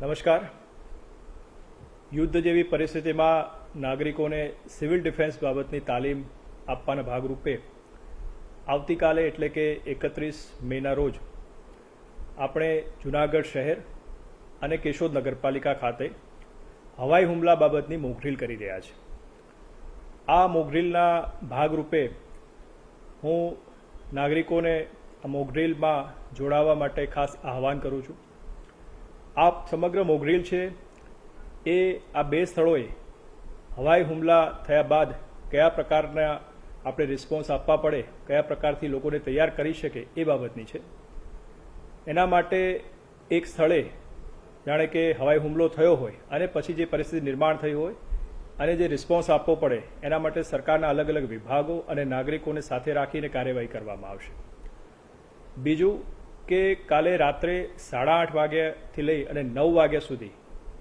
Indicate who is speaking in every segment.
Speaker 1: નમસ્કાર. યુદ્ધ જેવી પરિસ્થિતિમાં નાગરિકોને સિવિલ ડિફેન્સ બાબતની તાલીમ આપવાના ભાગરૂપે આવતીકાલે એટલે કે એકત્રીસ મેના રોજ આપણે જુનાગઢ શહેર અને કેશોદ નગરપાલિકા ખાતે હવાઈ હુમલા બાબતની મોકડ્રીલ કરી રહ્યા છે. આ મોકડ્રીલના ભાગરૂપે હું નાગરિકોને આ મોકડ્રીલમાં જોડાવા માટે ખાસ આહવાન કરું છું. આ સમગ્ર મોગરીલ છે. એ આ બે સ્થળોએ હવાઈ હુમલા થયા બાદ કયા પ્રકારના આપણે રિસ્પોન્સ આપવા પડે, કયા પ્રકારથી લોકોને તૈયાર કરી શકે એ બાબતની છે. એના માટે એક સ્થળે જાણે કે હવાઈ હુમલો થયો હોય અને પછી જે પરિસ્થિતિ નિર્માણ થઈ હોય અને જે રિસ્પોન્સ આપવો પડે, એના માટે સરકારના અલગ અલગ વિભાગો અને નાગરિકોને સાથે રાખીને કાર્યવાહી કરવામાં આવશે. બીજું કે કાલે રાત્રે સાડા આઠ વાગ્યાથી લઈ અને નવ વાગ્યા સુધી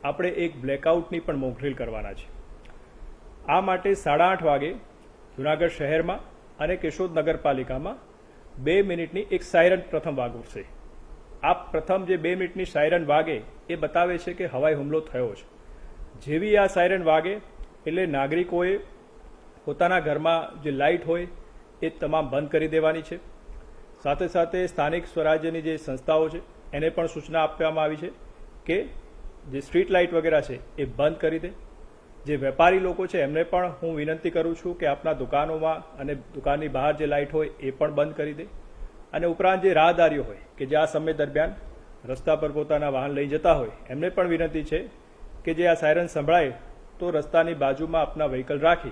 Speaker 1: આપણે એક બ્લેકઆઉટની પણ મોકડ્રીલ કરવાના છે. આ માટે સાડા આઠ વાગે જુનાગઢ શહેરમાં અને કેશોદ નગરપાલિકામાં બે મિનિટની એક સાયરન પ્રથમ વાગશે આ પ્રથમ જે બે મિનિટની સાયરન વાગે એ બતાવે છે કે હવાઈ હુમલો થયો છે. જેવી આ સાયરન વાગે એટલે નાગરિકોએ પોતાના ઘરમાં જે લાઇટ હોય એ તમામ બંધ કરી દેવાની છે. સાથે સાથે સ્થાનિક સ્વરાજ્યની જે સંસ્થાઓ છે, એને પણ સૂચના આપવામાં આવી છે કે જે સ્ટ્રીટ લાઇટ વગેરે છે, એ બંધ કરી દે. જે વેપારી લોકો છે, એમને પણ હું વિનંતી કરું છું કે આપના દુકાનોમાં અને દુકાનની બહાર જે લાઇટ હોય, એ પણ બંધ કરી દે. અને ઉપરાંત જે રાહદારીઓ હોય, કે જે આ સમય દરમિયાન રસ્તા પર પોતાના વાહન લઈ જતા હોય, એમને પણ વિનંતી છે કે જે આ સાયરન સંભળાય, તો રસ્તાની બાજુમાં આપના વ્હીકલ રાખી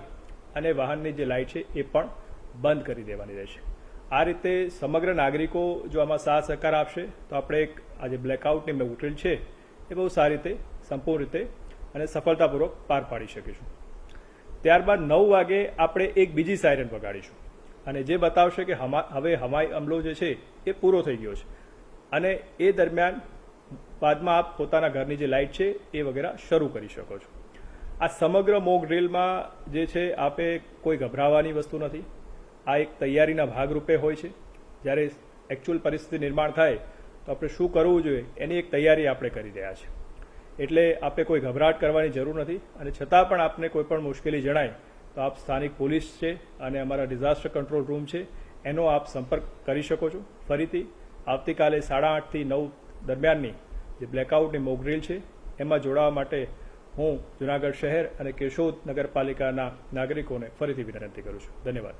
Speaker 1: અને વાહનની જે લાઇટ છે, એ પણ બંધ કરી દેવાની રહેશે. આ રીતે સમગ્ર નાગરિકો જો આમાં સાથ સહકાર આપશે, તો આપણે એક આ જે બ્લેકઆઉટની મેં છે, એ બહુ સારી રીતે, સંપૂર્ણ રીતે અને સફળતાપૂર્વક પાર પાડી શકીશું. ત્યારબાદ નવ વાગે આપણે એક બીજી સાયરન વગાડીશું અને જે બતાવશે કે હવે હમાઈ અમલો જે છે, એ પૂરો થઈ ગયો છે. અને એ દરમિયાન બાદમાં આપ પોતાના ઘરની જે લાઇટ છે, એ વગેરે શરૂ કરી શકો છો. આ સમગ્ર મોક ડ્રીલમાં જે છે, આપે કોઈ ગભરાવાની વસ્તુ નથી. આ એક તૈયારીના ભાગરૂપે હોય છે. જ્યારે એકચ્યુઅલ પરિસ્થિતિ નિર્માણ થાય, તો આપણે શું કરવું જોઈએ, એની એક તૈયારી આપણે કરી રહ્યા છીએ. એટલે આપે કોઈ ગભરાટ કરવાની જરૂર નથી અને છતાં પણ આપને કોઈ પણ મુશ્કેલી જણાય, તો આપ સ્થાનિક પોલીસ છે અને અમારા ડિઝાસ્ટર કંટ્રોલ રૂમ છે, એનો આપ સંપર્ક કરી શકો છો. ફરીથી, આવતીકાલે સાડા આઠથી નવ દરમિયાનની જે બ્લેકઆઉટની મોકડ્રીલ છે, એમાં જોડાવા માટે હું જુનાગઢ શહેર અને કેશોદ નગરપાલિકાના નાગરિકોને ફરીથી વિનંતી કરું છું. ધન્યવાદ.